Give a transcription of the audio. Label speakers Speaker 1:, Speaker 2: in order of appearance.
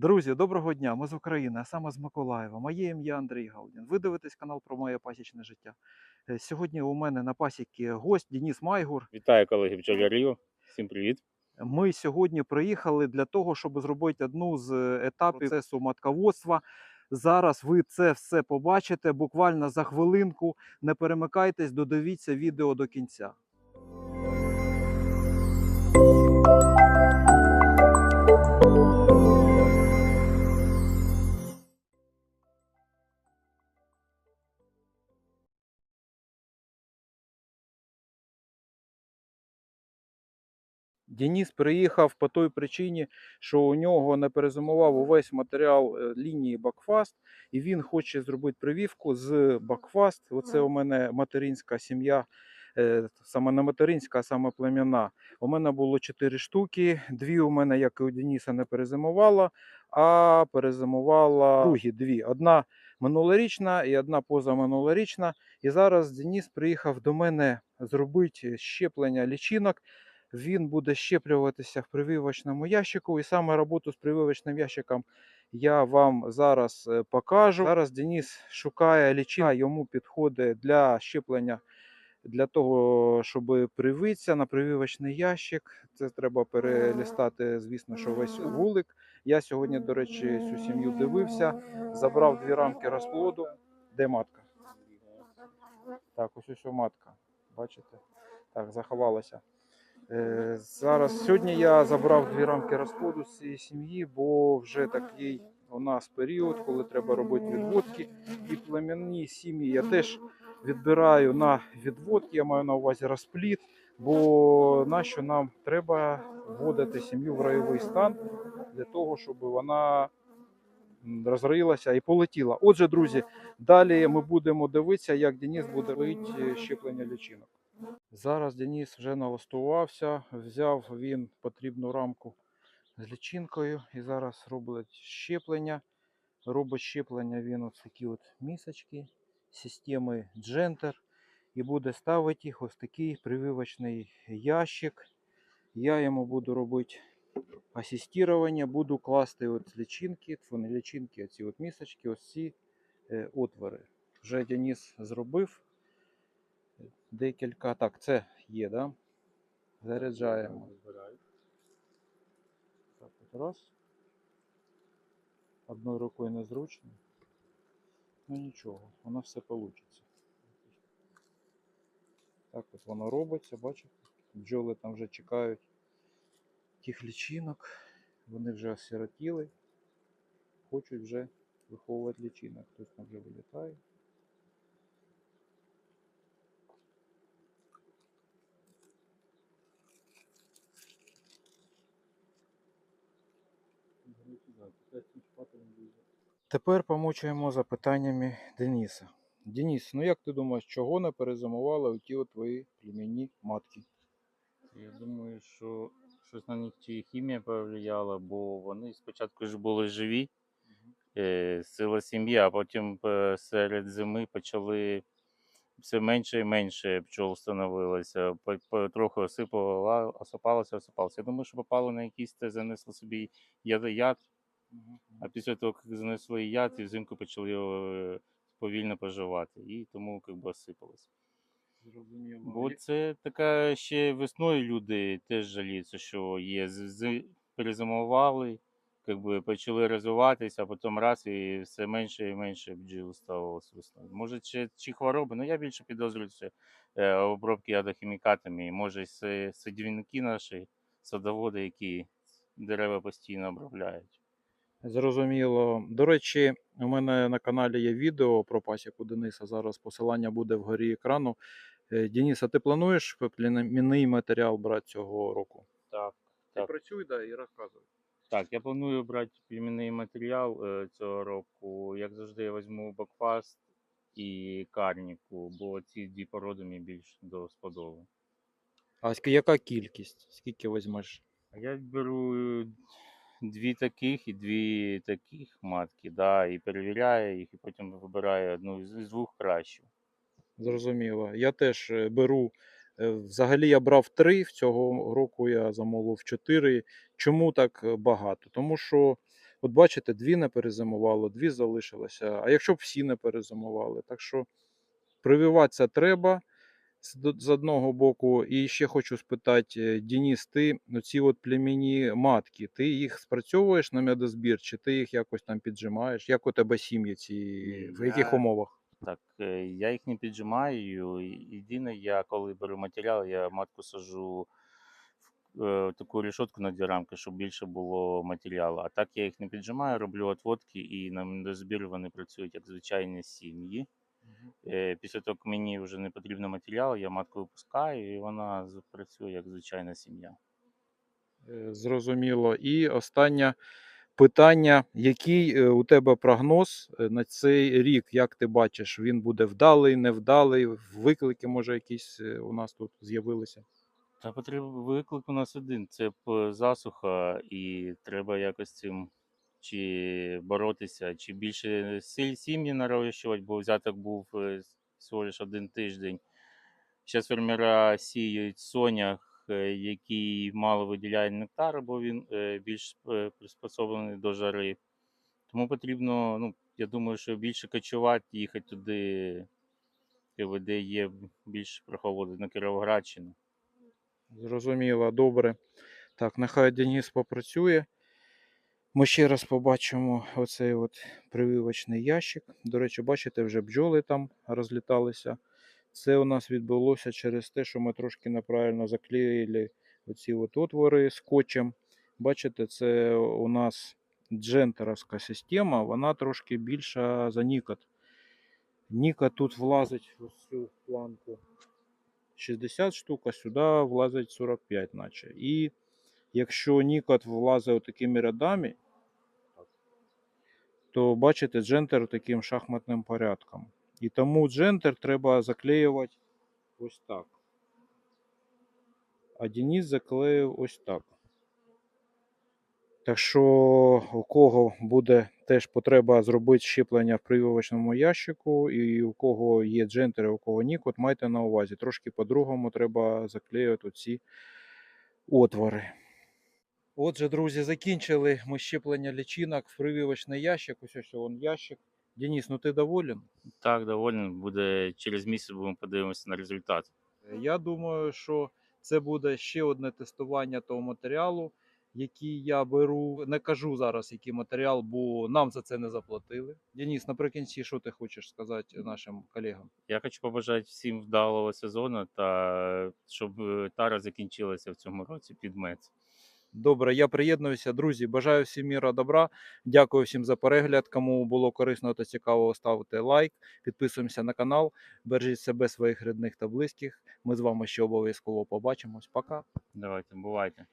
Speaker 1: Друзі, доброго дня! Ми з України, а саме з Миколаєва. Моє ім'я Андрій Галдін. Ви дивитесь канал про моє пасічне життя. Е, Сьогодні у мене на пасіки гость Денис Майгур.
Speaker 2: Вітаю колеги бджолярів. Всім привіт.
Speaker 1: Ми сьогодні приїхали для того, щоб зробити одну з е, етапів процесу матководства. Зараз ви це все побачите буквально за хвилинку. Не перемикайтесь, додивіться відео до кінця. Денис приїхав по той причині, що у нього не перезимував увесь матеріал е, лінії Бакфаст, і він хоче зробити прививку з Бакфаст. Оце у мене материнська сім'я, е, саме не материнська, а саме плем'яна. У мене було 4 штуки. Дві у мене, як і у Дениса, не перезимувала, а перезимувала другі дві. Одна минулорічна і одна позаминулорічна. І зараз Денис приїхав до мене зробити щеплення лічинок він буде щеплюватися в прививочному ящику. І саме роботу з прививочним ящиком я вам зараз е, покажу. Зараз Денис шукає лічина, йому підходить для щеплення. Для того, щоб привитися на прививочний ящик, це треба перелістати, звісно, що весь вулик. Я сьогодні, до речі, цю сім'ю дивився, забрав дві рамки розплоду. Де матка? Так, ось ось матка. Бачите? Так, заховалася. Е, Зараз сьогодні я забрав дві рамки розплоду з цієї сім'ї, бо вже такий у нас період, коли треба робити відводки. І племінні сім'ї я теж відбираю на відводки, я маю на увазі розплід, бо нащо нам треба вводити сім'ю в райовий стан для того, щоб вона розроїлася і полетіла. Отже, друзі, далі ми будемо дивитися, як Денис буде робити щеплення лічинок. Зараз Денис вже налаштувався, взяв він потрібну рамку з лічинкою і зараз робить щеплення. Робить щеплення він ось такі от місочки системи Джентер і буде ставити їх ось такий прививочний ящик. Я йому буду робити асистування, буду класти от лічинки, лічинки, а ці от місочки, ось ці е, отвори. Вже Денис зробив декілька. Так, це є, да? Заряджаємо. Так, от раз. Одною рукою незручно. Ну нічого, воно все вийде. Так от воно робиться, бачите? Бджоли там вже чекають тих лічинок. Вони вже осиротіли, хочуть вже виховувати лічинок. Хтось там вже вилітає. Тепер помучуємо запитаннями Дениса. Денис, ну як ти думаєш, чого не перезимували ті от твої племінні матки?
Speaker 2: Я думаю, що щось на них чи хімія повлияла, бо вони спочатку ж були живі, е, сила сім'ї, а потім е, серед зими почали все менше і менше пчол становилося. По- по- Трохи осипала, осипалося, осипалося. Я думаю, що попали на якийсь те, занесли собі яд, яд а після того, як занесли яд, і взимку почали його е, повільно поживати. І тому як би осипалося.
Speaker 1: Зрозуміло.
Speaker 2: Бо це така ще весною люди теж жаліються, що є. Перезимували, якби почали розвиватися, а потім раз і все менше і менше бджіл ставилось весною. Може, чи, чи хвороби, ну я більше підозрюю це е, обробки ядохімікатами. Може садівники наші, садоводи, які дерева постійно обробляють.
Speaker 1: Зрозуміло. До речі, у мене на каналі є відео про пасіку Дениса. Зараз посилання буде вгорі екрану. Е, а ти плануєш племінний матеріал брати цього року?
Speaker 2: Так,
Speaker 1: Ти
Speaker 2: Так.
Speaker 1: працюй да, і розказуй.
Speaker 2: Так, я планую брати племінний матеріал е, цього року. Як завжди, я візьму Бакфаст і Карніку, бо ці дві породи мені більш до сподоби.
Speaker 1: А ск- яка кількість? Скільки візьмеш?
Speaker 2: А я беру дві таких і дві таких матки, да, і перевіряю їх, і потім вибираю одну з двох кращу.
Speaker 1: Зрозуміло. Я теж е, беру. е, Взагалі я брав три, в цього року я замовив чотири. Чому так е, багато? Тому що От бачите, дві не перезимувало, дві залишилося. А якщо б всі не перезимували, так що прививатися треба з одного боку. І ще хочу спитати, е, Дініс, ти ці от племінні матки, ти їх спрацьовуєш на медозбір, чи ти їх якось там піджимаєш? Як у тебе сім'ї ці, в яких умовах?
Speaker 2: Так, е, я їх не піджимаю. Єдине, я коли беру матеріал, я матку сажу в е, таку решетку на дві рамки, щоб більше було матеріалу. А так я їх не піджимаю, роблю отводки і на медозбір вони працюють як звичайні сім'ї. Е, Після того, як мені вже не потрібен матеріал, я матку випускаю, і вона працює як звичайна сім'я.
Speaker 1: Е, Зрозуміло. І останнє питання: який е, у тебе прогноз е, на цей рік? Як ти бачиш, він буде вдалий, невдалий? Виклики, може, якісь у нас тут з'явилися?
Speaker 2: Та потріб виклик у нас один це засуха, і треба якось цим чи боротися, чи більше сіль сім'ї нарощувати, бо взяток був е, всього лиш один тиждень. Зараз фермера сіють сонях, е, який мало виділяє нектар, бо він е, більш приспособлений до жари. Тому потрібно, ну, я думаю, що більше кочувати, їхати туди, де є більш прохолоди на Кіровоградщину.
Speaker 1: Зрозуміло, добре. Так, нехай Деніс попрацює. Ми ще раз побачимо оцей от прививочний ящик. До речі, бачите, вже бджоли там розліталися. Це у нас відбулося через те, що ми трошки неправильно заклеїли оці от отвори скотчем. Бачите, це у нас джентеровська система, вона трошки більша за Нікот. Нікот тут влазить в цю планку 60 штук, а сюди влазить 45, наче. І якщо Нікот влазить такими рядами, то бачите, джентер таким шахматним порядком. І тому джентер треба заклеювати ось так. А Денис заклеїв ось так. Так що, у кого буде теж потреба зробити щеплення в прививочному ящику, і у кого є джентери, у кого ні, от майте на увазі. Трошки по-другому треба заклеювати оці отвори. Отже, друзі, закінчили ми щеплення лічинок в прививочний ящик. Ось ось він ящик. Денис, ну ти доволен?
Speaker 2: Так, доволі буде через місяць будемо подивимося на результат.
Speaker 1: Я думаю, що це буде ще одне тестування того матеріалу, який я беру. Не кажу зараз, який матеріал, бо нам за це не заплатили. Денис, наприкінці, що ти хочеш сказати нашим колегам?
Speaker 2: Я хочу побажати всім вдалого сезону та щоб е, тара закінчилася в цьому році під мед.
Speaker 1: Добре, я приєднуюся. Друзі, бажаю всім міра добра. Дякую всім за перегляд. Кому було корисно та цікаво, ставте лайк, підписуємося на канал. Бережіть себе, своїх рідних та близьких. Ми з вами ще обов'язково побачимось. Пока.
Speaker 2: Давайте, бувайте.